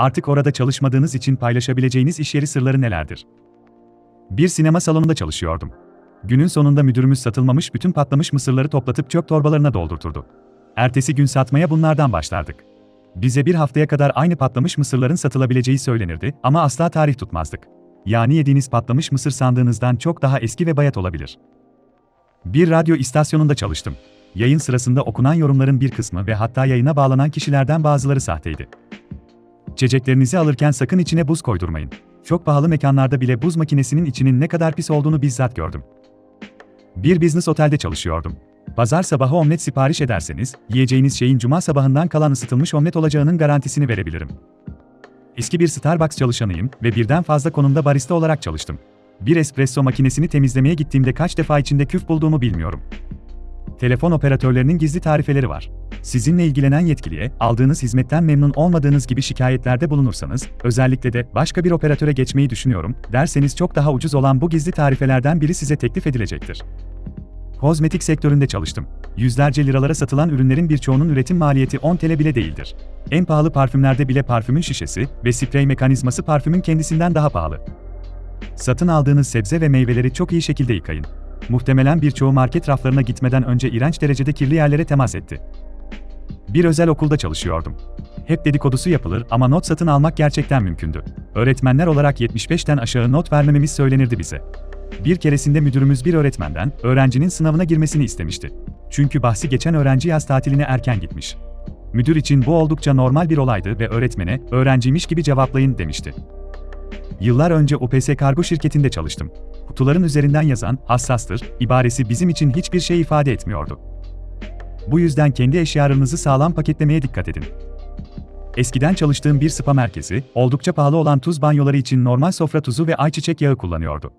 Artık orada çalışmadığınız için paylaşabileceğiniz iş yeri sırları nelerdir? Bir sinema salonunda çalışıyordum. Günün sonunda müdürümüz satılmamış bütün patlamış mısırları toplatıp çöp torbalarına doldurturdu. Ertesi gün satmaya bunlardan başlardık. Bize bir haftaya kadar aynı patlamış mısırların satılabileceği söylenirdi ama asla tarih tutmazdık. Yani yediğiniz patlamış mısır sandığınızdan çok daha eski ve bayat olabilir. Bir radyo istasyonunda çalıştım. Yayın sırasında okunan yorumların bir kısmı ve hatta yayına bağlanan kişilerden bazıları sahteydi. İçeceklerinizi alırken sakın içine buz koydurmayın. Çok pahalı mekanlarda bile buz makinesinin içinin ne kadar pis olduğunu bizzat gördüm. Bir business otelde çalışıyordum. Pazar sabahı omlet sipariş ederseniz, yiyeceğiniz şeyin cuma sabahından kalan ısıtılmış omlet olacağının garantisini verebilirim. Eski bir Starbucks çalışanıyım ve birden fazla konumda barista olarak çalıştım. Bir espresso makinesini temizlemeye gittiğimde kaç defa içinde küf bulduğumu bilmiyorum. Telefon operatörlerinin gizli tarifeleri var. Sizinle ilgilenen yetkiliye, aldığınız hizmetten memnun olmadığınız gibi şikayetlerde bulunursanız, özellikle de başka bir operatöre geçmeyi düşünüyorum, derseniz çok daha ucuz olan bu gizli tarifelerden biri size teklif edilecektir. Kozmetik sektöründe çalıştım. Yüzlerce liralara satılan ürünlerin birçoğunun üretim maliyeti 10 TL bile değildir. En pahalı parfümlerde bile parfümün şişesi ve sprey mekanizması parfümün kendisinden daha pahalı. Satın aldığınız sebze ve meyveleri çok iyi şekilde yıkayın. Muhtemelen birçoğu market raflarına gitmeden önce iğrenç derecede kirli yerlere temas etti. Bir özel okulda çalışıyordum. Hep dedikodusu yapılır ama not satın almak gerçekten mümkündü. Öğretmenler olarak 75'ten aşağı not vermememiz söylenirdi bize. Bir keresinde müdürümüz bir öğretmenden öğrencinin sınavına girmesini istemişti. Çünkü bahsi geçen öğrenci yaz tatiline erken gitmiş. Müdür için bu oldukça normal bir olaydı ve öğretmene öğrenciymiş gibi cevaplayın demişti. Yıllar önce UPS kargo şirketinde çalıştım. Kutuların üzerinden yazan hassastır ibaresi bizim için hiçbir şey ifade etmiyordu. Bu yüzden kendi eşyalarınızı sağlam paketlemeye dikkat edin. Eskiden çalıştığım bir spa merkezi, oldukça pahalı olan tuz banyoları için normal sofra tuzu ve ayçiçek yağı kullanıyordu.